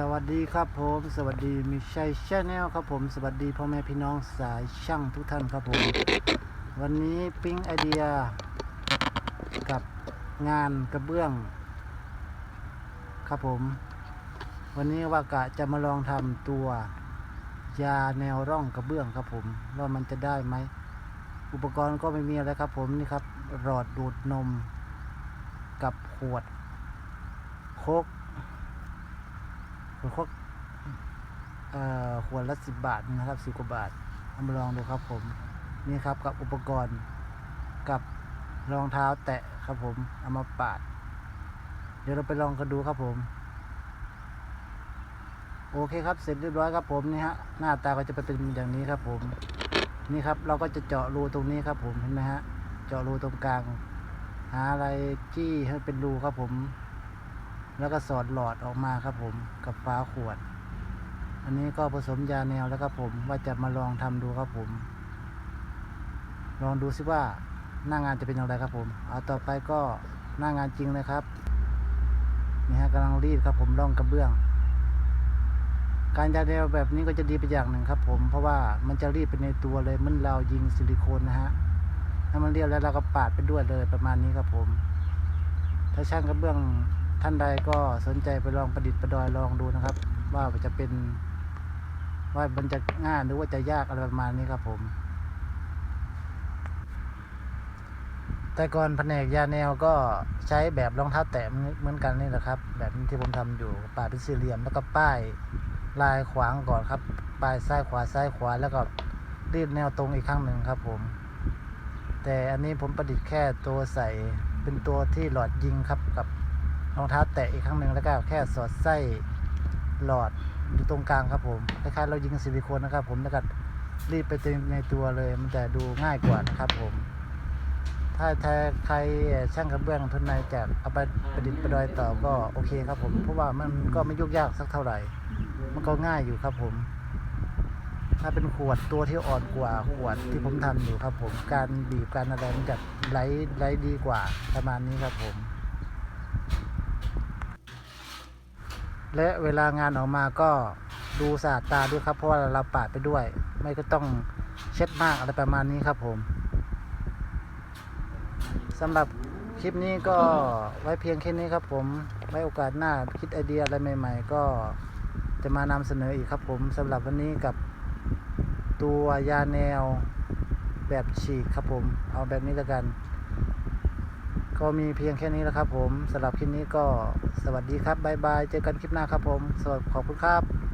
สวัสดีครับผม สวัสดีมิชัยชาแนลครับผม สวัสดีพ่อแม่พี่น้องสายช่างทุกท่านครับผม วันนี้ปิ๊งไอเดีย กับงานกระเบื้อง ครับผม วันนี้ว่ากะจะมาลองทำตัวยาแนวร่องกระเบื้องครับผม ว่ามันจะได้ไหม อุปกรณ์ก็ไม่มีอะไรครับผมนี่ครับหลอดดูดนม กับขวดโคก ขวคกเอ่อขวดละสิบบาทนะครับสิบกว่าบาทเอามาลองดูครับผมนี่ครับกับอุปกรณ์กับรองเท้าแตะครับผมเอามาปาด เดี๋ยวเราไปลองกันดูครับผม โอเคครับเสร็จเรียบร้อยครับผมนี่ฮะหน้าตาก็จะเป็นอย่างนี้ครับผมนี่ครับเราก็จะเจาะรูตรงนี้ครับผมเห็นไหมฮะเจาะรูตรงกลาง หาอะไรจี้ให้เป็นรูครับผม แล้วก็สอดหลอดออกมาครับผมกับฟ้าขวด อันนี้ก็ผสมยาแนวแล้วครับผมว่าจะมาลองทำดูครับผม ลองดูซิว่าหน้างานจะเป็นอย่างไรครับผม เอาต่อไปก็หน้างานจริงเลยครับนี่ฮะกำลังรีดครับผมร่องกระเบื้อง การยาแนวแบบนี้ก็จะดีไปอย่างหนึ่งครับ ผมเพราะว่ามันจะรีดไปในตัวเลยมันเรายิงซิลิโคนนะฮะถ้ามันเรียบแล้วเราก็ปาดไปด้วยเลยประมาณนี้ครับผม ถ้าช่างกระเบื้อง ท่านใดก็สนใจไปลองประดิษฐ์ประดอยลองดูนะครับ ว่ามันจะเป็น ว่ามันจะง่ายหรือว่าจะยากอะไรประมาณนี้ครับผม แต่ก่อนแผนกยาแนวก็ใช้แบบรองเท้าแตะเหมือนกันนี่แหละครับ แบบที่ผมทำอยู่ป่าเป็นสี่เหลี่ยมแล้วก็ป้ายลายขวางก่อนครับป้ายซ้ายขวาซ้ายขวาแล้วก็รีดแนวตรงอีกครั้งหนึ่งครับผม แต่อันนี้ผมประดิษฐ์แค่ตัวใส่เป็นตัวที่หลอดยิงครับกับ รองเท้าแตะอีกครั้งหนึ่งแล้วก็แค่สอดไส้หลอดอยู่ตรงกลางครับผมคล้ายๆเรายิงซิลิโคนนะครับ ผมแล้วก็รีดไปในตัวเลย มันจะดูง่ายกว่านะครับผม ถ้าถ้าใครช่างกระเบื้องทุนในจะเอาไปประดิษฐ์ประดอยต่อก็โอเคครับผม เพราะว่ามันก็ไม่ยุ่งยากสักเท่าไหร่ มันก็ง่ายอยู่ครับผม ถ้าเป็นขวดตัวที่อ่อนกว่าขวดที่ผมทำอยู่ครับผม การบีบการอะไรมันจะไหลไหลดีกว่าประมาณนี้ครับผม และเวลางานออกมาก็ดูสะอาดตาด้วยครับเพราะว่าเราปาดไปด้วย ไม่ก็ต้องเช็ดมากอะไรประมาณนี้ครับผมสำหรับคลิปนี้ก็ไว้เพียงแค่นี้ครับผมไว้โอกาสหน้าคิดไอเดียอะไรใหม่ ๆ ก็จะมานำเสนออีกครับผมสำหรับวันนี้กับตัวยาแนวแบบฉีกครับผม เอาแบบนี้แล้วกัน ก็มีเพียงแค่นี้แล้วครับผมสำหรับคลิปนี้ก็สวัสดีครับบ๊ายบาย เจอกันคลิปหน้าครับผม สวัสดีขอบคุณครับ